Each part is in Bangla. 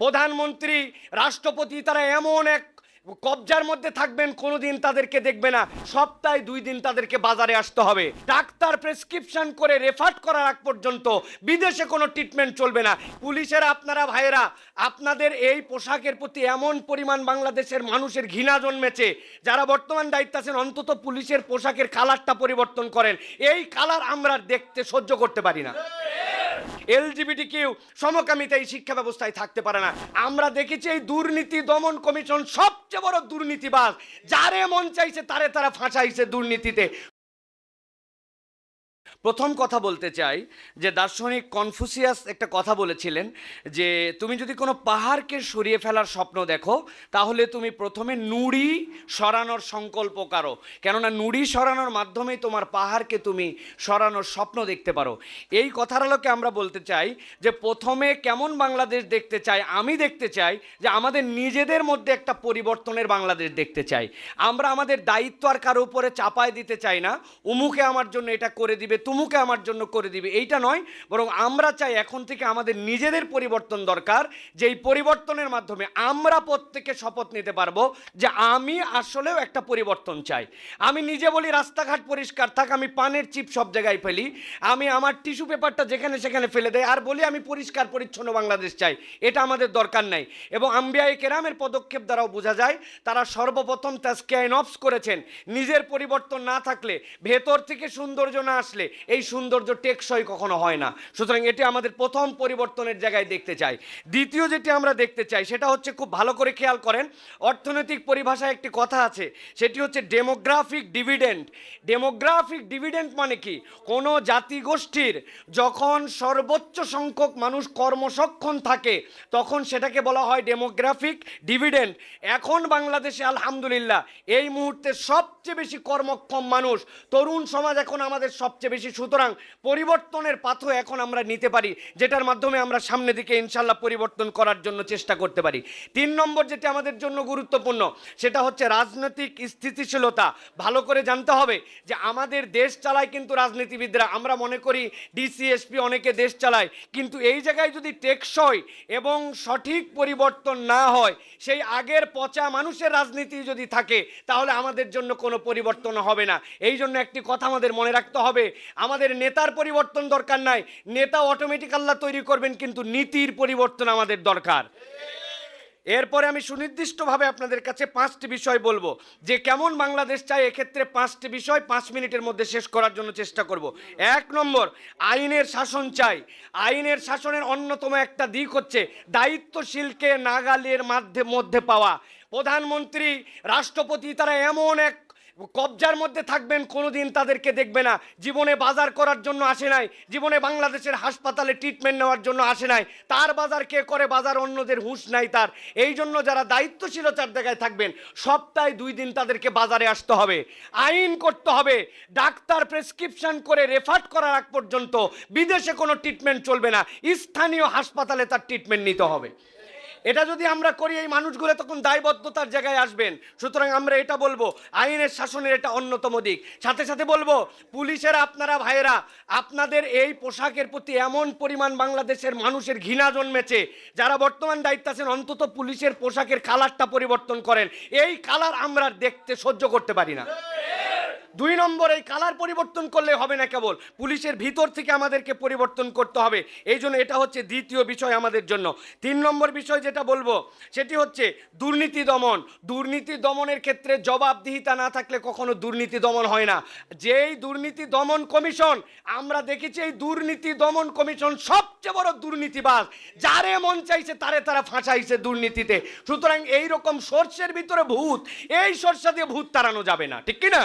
প্রধানমন্ত্রী, রাষ্ট্রপতি তারা এমন এক কবজার মধ্যে থাকবেন, কোনোদিন তাদেরকে দেখবে না। সপ্তাহে দুই দিন তাদেরকে বাজারে আসতে হবে। ডাক্তার প্রেসক্রিপশন করে রেফার করার আগ পর্যন্ত বিদেশে কোনো ট্রিটমেন্ট চলবে না। পুলিশের, আপনারা ভাইয়েরা, আপনাদের এই পোশাকের প্রতি এমন পরিমাণ বাংলাদেশের মানুষের ঘৃণা জন্মেছে, যারা বর্তমান দায়িত্ব আছেন, অন্তত পুলিশের পোশাকের কালারটা পরিবর্তন করেন। এই কালার আমরা দেখতে সহ্য করতে পারি না। এলজিবিটি কেউ সমকামিতা এই শিক্ষা ব্যবস্থায় থাকতে পারে না। আমরা দেখেছি এই দুর্নীতি দমন কমিশন সবচেয়ে বড় দুর্নীতিবাজ। যারে মন চাইছে তারে তারা ফাঁসাইছে দুর্নীতিতে। প্রথম কথা বলতে চাই যে দার্শনিক কনফুসিয়াস একটা কথা বলেছিলেন যে তুমি যদি কোনো পাহাড়কে সরিয়ে ফেলার স্বপ্ন দেখো, তাহলে তুমি প্রথমে নুড়ি সরানোর সংকল্প করো। কেননা নুড়ি সরানোর মাধ্যমেই তোমার পাহাড়কে তুমি সরানোর স্বপ্ন দেখতে পারো। এই কথার আলোকে আমরা বলতে চাই যে প্রথমে কেমন বাংলাদেশ দেখতে চাই, আমি দেখতে চাই যে আমাদের নিজেদের মধ্যে একটা পরিবর্তনের বাংলাদেশ দেখতে চাই। আমরা আমাদের দায়িত্ব আর কারও উপরে চাপায় দিতে চাই না। উমুকে আমার জন্য এটা করে দিবে তুমুকে আমার জন্য করে দিবে। এইটা নয়, বরং আমরা চাই এখন থেকে আমাদের নিজেদের পরিবর্তন দরকার যে এই পরিবর্তনের মাধ্যমে আমরা প্রত্যেকে শপথ নিতে পারব যে আমি আসলেও একটা পরিবর্তন চাই। আমি নিজে বলি রাস্তাঘাট পরিষ্কার থাক, আমি পানের চিপ সব জায়গায় ফেলি, আমি আমার টিস্যু পেপারটা যেখানে সেখানে ফেলে দেয় আর বলি আমি পরিষ্কার পরিচ্ছন্ন বাংলাদেশ চাই, এটা আমাদের দরকার নাই। এবং আম্বিয়াই কেরামের পদক্ষেপ দ্বারাও বোঝা যায়, তারা সর্বপ্রথম তাস্কিয়াইন অফস করেছেন, নিজের পরিবর্তন না থাকলে, ভেতর থেকে সৌন্দর্য না আসলে এই সৌন্দর্য টেকসই কখনো হয় না। সুতরাং এটি আমাদের প্রথম পরিবর্তনের জায়গায় দেখতে চাই। দ্বিতীয় যেটি আমরা দেখতে চাই, সেটা হচ্ছে খুব ভালো করে খেয়াল করেন, অর্থনৈতিক পরিভাষায় একটি কথা আছে, সেটি হচ্ছে ডেমোগ্রাফিক ডিভিডেন্ড ডেমোগ্রাফিক ডিভিডেন্ড মানে কি? কোনো জাতিগোষ্ঠীর যখন সর্বোচ্চ সংখ্যক মানুষ কর্মসক্ষম থাকে, তখন সেটাকে বলা হয় ডেমোগ্রাফিক ডিভিডেন্ড এখন বাংলাদেশে আলহামদুলিল্লাহ, এই মুহূর্তে সবচেয়ে বেশি কর্মক্ষম মানুষ তরুণ সমাজ এখন আমাদের সবচেয়ে বেশি সুতরাং পরিবর্তনের পাথর এখন আমরা নিতে পারি, যেটার মাধ্যমে আমরা সামনে দিকে ইনশাল্লাহ পরিবর্তন করার জন্য চেষ্টা করতে পারি। তিন নম্বর যেটি আমাদের জন্য গুরুত্বপূর্ণ, সেটা হচ্ছে রাজনৈতিক স্থিতিশীলতা। ভালো করে জানতে হবে যে আমাদের দেশ চালায় কিন্তু রাজনীতিবিদরা। আমরা মনে করি ডিসিএসপি অনেকে দেশ চালায়, কিন্তু এই জায়গায় যদি টেকসই এবং সঠিক পরিবর্তন না হয়, সেই আগের পচা মানুষের রাজনীতি যদি থাকে, তাহলে আমাদের জন্য কোনো পরিবর্তন হবে না। এই জন্য একটি কথা আমাদের মনে রাখতে হবে আমাদের নেতার পরিবর্তন দরকার নাই। নেতা অটোমেটিক আল্লাহ তৈরি করবেন, কিন্তু নীতির পরিবর্তন আমাদের দরকার। এরপরে আমি সুনির্দিষ্টভাবে আপনাদের কাছে পাঁচটি বিষয় বলব। যে কেমন বাংলাদেশ চাই এক্ষেত্রে পাঁচটি বিষয় পাঁচ মিনিটের মধ্যে শেষ করার জন্য চেষ্টা করব। এক নম্বর, আইনের শাসন চাই। আইনের শাসনের অন্যতম একটা দিক হচ্ছে দায়িত্বশীলকে নাগালের মাধ্যে মধ্যে পাওয়া। প্রধানমন্ত্রী, রাষ্ট্রপতি, তারা এমন এক কবজার মধ্যে থাকবেন, কোনোদিন তাদেরকে দেখবে না। জীবনে বাজার করার জন্য আসে নাই। জীবনে বাংলাদেশের হাসপাতালে ট্রিটমেন্ট নেওয়ার জন্য আসে নাই। তার বাজার কে করে বাজার, অন্যদের হুঁশ নাই তার। এই জন্য যারা দায়িত্বশীলতার জায়গায় থাকবেন, সপ্তাহে দুই দিন তাদেরকে বাজারে আসতে হবে। আইন করতে হবে। ডাক্তার প্রেসক্রিপশন করে রেফার করার আগ পর্যন্ত বিদেশে কোনো ট্রিটমেন্ট চলবে না। স্থানীয় হাসপাতালে তার ট্রিটমেন্ট নিতে হবে। এটা যদি আমরা করি, এই মানুষগুলো তখন দায়বদ্ধতার জায়গায় আসবেন। সুতরাং আমরা এটা বলব, আইনের শাসনের এটা অন্যতম দিক। সাথে সাথে বলব, পুলিশের আপনারা ভাইয়েরা, আপনাদের এই পোশাকের প্রতি এমন পরিমাণ বাংলাদেশের মানুষের ঘৃণা জন্মেছে, যারা বর্তমান দায়িত্ব আছেন, অন্তত পুলিশের পোশাকের কালারটা পরিবর্তন করেন। এই কালার আমরা দেখতে সহ্য করতে পারি না। দুই নম্বর, এই কালার পরিবর্তন করলে হবে না কেবল। পুলিশের ভিতর থেকে আমাদেরকে পরিবর্তন করতে হবে। এই জন্য এটা হচ্ছে দ্বিতীয় বিষয় আমাদের জন্য। তিন নম্বর বিষয় যেটা বলব, সেটি হচ্ছে দুর্নীতি দমন। দুর্নীতি দমনের ক্ষেত্রে জবাবদিহিতা না থাকলে কখনো দুর্নীতি দমন হয় না। যেই দুর্নীতি দমন কমিশন, আমরা দেখেছি এই দুর্নীতি দমন কমিশন সবচেয়ে বড় দুর্নীতিবাজ। যারে মন চাইছে তারে তারা ফাঁসাইছে দুর্নীতিতে। সুতরাং এই রকম সর্ষের ভিতরে ভূত, এই সর্ষা দিয়ে ভূত তাড়ানো যাবে না, ঠিক কি না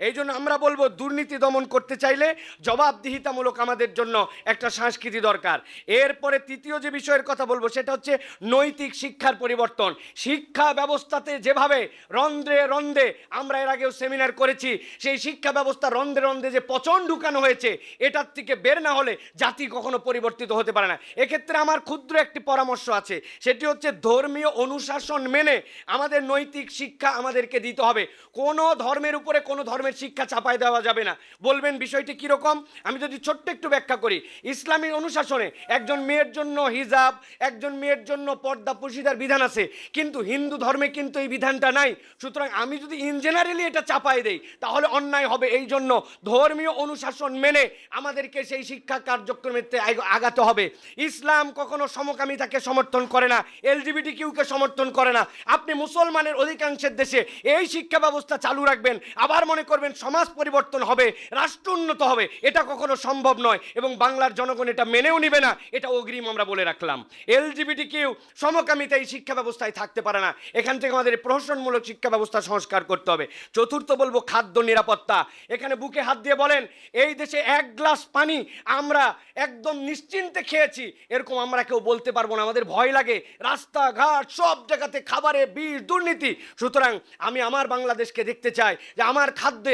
এই জন্য আমরা বলব, দুর্নীতি দমন করতে চাইলে জবাবদিহিতামূলক আমাদের জন্য একটা সংস্কৃতি দরকার। এরপরে তৃতীয় যে বিষয়ের কথা বলব, সেটা হচ্ছে নৈতিক শিক্ষার পরিবর্তন। শিক্ষা ব্যবস্থাতে যেভাবে রন্ধ্রে রন্ধে আমরা এর আগেও সেমিনার করেছি, সেই শিক্ষা ব্যবস্থা রন্ধ্রে রন্ধে যে পচন ঢুকানো হয়েছে, এটার থেকে বের না হলে জাতি কখনো পরিবর্তিত হতে পারে না। এক্ষেত্রে আমার ক্ষুদ্র একটি পরামর্শ আছে, সেটি হচ্ছে ধর্মীয় অনুশাসন মেনে আমাদের নৈতিক শিক্ষা আমাদেরকে দিতে হবে। কোনো ধর্মের উপরে কোনো ধর্মের ধর্মের শিক্ষা চাপায় দেওয়া যাবে না। বলবেন বিষয়টি কীরকম? আমি যদি ছোট্ট একটু ব্যাখ্যা করি। ইসলামী অনুশাসনে একজন মেয়ের জন্য হিজাব, একজন মেয়ের জন্য পর্দা পুশিদার বিধান আছে। কিন্তু হিন্দু ধর্মে কিন্তু এই বিধানটা নাই। সুতরাং আমি যদি ইন জেনারেলি এটা চাপাই দেই, তাহলে অন্যায় হবে এই জন্য ধর্মীয় অনুশাসন মেনে আমাদেরকে সেই শিক্ষা কার্যক্রমেতে আগ- আগাতে হবে। ইসলাম কখনো সমকামিতাকে সমর্থন করে না এলজিবিটি কিউকে সমর্থন করে না। আপনি মুসলমানের অধিকাংশের দেশে এই শিক্ষা ব্যবস্থা চালু রাখবেন। আবার মনে করবেন, সমাজ পরিবর্তন হবে, রাষ্ট্র উন্নত হবে। এটা কখনো সম্ভব নয় এবং বাংলার জনগণ এটা মেনেও নিবে না। এটা অগ্রিম আমরা বলে রাখলাম। এলজিবিটি কিউ সমকামিতা এই শিক্ষা ব্যবস্থায় থাকতে পারে না। এখান থেকে আমাদের প্রহসনমূলক শিক্ষা ব্যবস্থা সংস্কার করতে হবে। চতুর্থ বলব খাদ্য নিরাপত্তা। এখানে বুকে হাত দিয়ে বলেন, এই দেশে এক গ্লাস পানি আমরা একদম নিশ্চিন্তে খেয়েছি। এরকম আমরা কেউ বলতে পারব না। আমাদের ভয় লাগে। রাস্তাঘাট, সব জায়গাতে খাবারে বিষ, দুর্নীতি। সুতরাং আমি আমার বাংলাদেশকে দেখতে চাই যে আমার খাদ্যে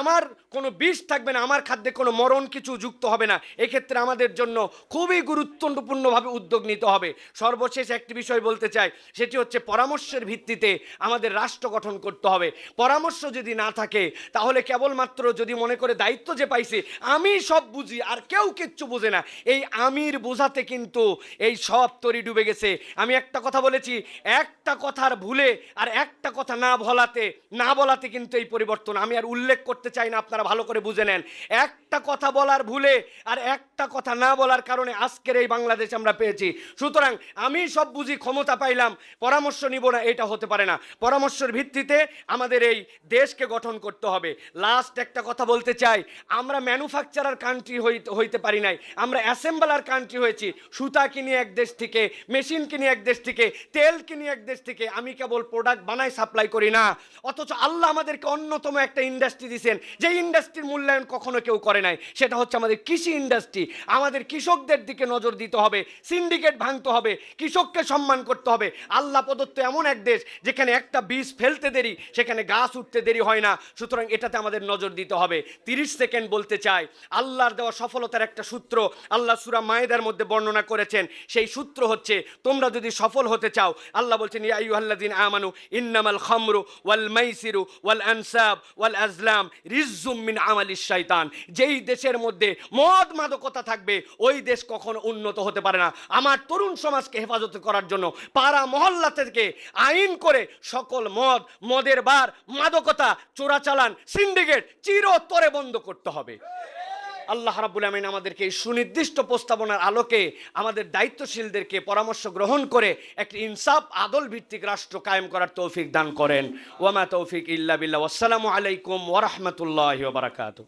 আমার কোনো বিষ থাকবে না, আমার খাদ্যে কোনো মরণ কিছু যুক্ত হবে না। এক্ষেত্রে আমাদের জন্য খুবই গুরুত্বপূর্ণভাবে উদ্যোগ নিতে হবে। সর্বশেষ একটি বিষয় বলতে চাই, সেটি হচ্ছে পরামর্শের ভিত্তিতে আমাদের রাষ্ট্র গঠন করতে হবে। পরামর্শ যদি না থাকে, তাহলে কেবলমাত্র যদি মনে করে দায়িত্ব যে পাইছে, আমি সব বুঝি, আর কেউ কিচ্ছু বোঝে না। এই আমির বোঝাতে কিন্তু এই সব তরি ডুবে গেছে। আমি একটা কথা বলেছি, একটা কথার ভুলে আর একটা কথা না বলাতে না বলাতে কিন্তু এই পরিবর্তন আমি আর উল্লেখ করতে চাই না আপনারা ভালো করে বুঝে নেন। একটা কথা বলার ভুলে আর একটা কথা না বলার কারণে আজকের এই বাংলাদেশ আমরা পেয়েছি। সুতরাং আমি সব বুঝি, ক্ষমতা পাইলাম, পরামর্শ নিব না, এটা হতে পারে না। পরামর্শের ভিত্তিতে আমাদের এই দেশকে গঠন করতে হবে। লাস্ট একটা কথা বলতে চাই, আমরা ম্যানুফ্যাকচারার কান্ট্রি হইতে পারি নাই। আমরা অ্যাসেম্বলার কান্ট্রি হয়েছি। সুতা কিনি এক দেশ থেকে মেশিন কিনি এক দেশ থেকে, তেল কিনি এক দেশ থেকে, আমি কেবল প্রোডাক্ট বানাই সাপ্লাই করি না। অথচ আল্লাহ আমাদেরকে অন্যতম একটা ইন্ডাস্ট্রি দিয়েছেন যে ইন্ডাস্ট্রির মূল্যায়ন কখনো কেউ করে নাই। সেটা হচ্ছে আমাদের কৃষি ইন্ডাস্ট্রি আমাদের কৃষকদের দিকে নজর দিতে হবে সিন্ডিকেট ভাঙতে হবে, কৃষককে সম্মান করতে হবে। আল্লাহ প্রদত্ত এমন এক দেশ যেখানে একটা বীজ ফেলতে দেরি, সেখানে গাছ উঠতে দেরি হয় না। সুতরাং এটাতে আমাদের নজর দিতে হবে। তিরিশ সেকেন্ড বলতে চাই, আল্লাহর দেওয়া সফলতার একটা সূত্র আল্লাহ সুরা মায়েদার মধ্যে বর্ণনা করেছেন। সেই সূত্র হচ্ছে, তোমরা যদি সফল হতে চাও, আল্লাহ বলছেন, ইয়া আইয়ুহাল্লাযিনা আমানু, ইন্নামাল খামরু ওয়াল মাইসিরু ওয়াল আনসাব ওয়াল আজলাম রিজ্জুম মিন আমালিশ শাইতান। যেই দেশের মধ্যে মদ মাদকতা থাকবে, ওই দেশ কখনো উন্নত হতে পারে না। আমার তরুণ সমাজকে হেফাজত করার জন্য পাড়া মহল্লা থেকে আইন করে সকল মদ, মদের বার, মাদকতা, চোরাচালান, সিন্ডিকেট চিরতরে বন্ধ করতে হবে। আল্লাহ রাবুল আমিন আমাদেরকে এই সুনির্দিষ্ট প্রস্তাবনার আলোকে আমাদের দায়িত্বশীলদেরকে পরামর্শ গ্রহণ করে একটি ইনসাফ আদল ভিত্তিক রাষ্ট্র কায়েম করার তৌফিক দান করেন। ওয়ামা তৌফিক ইল্লা বিল্লাহ। আসসালামু আলাইকুম ওরহমতুল্লাহ বারাকাতু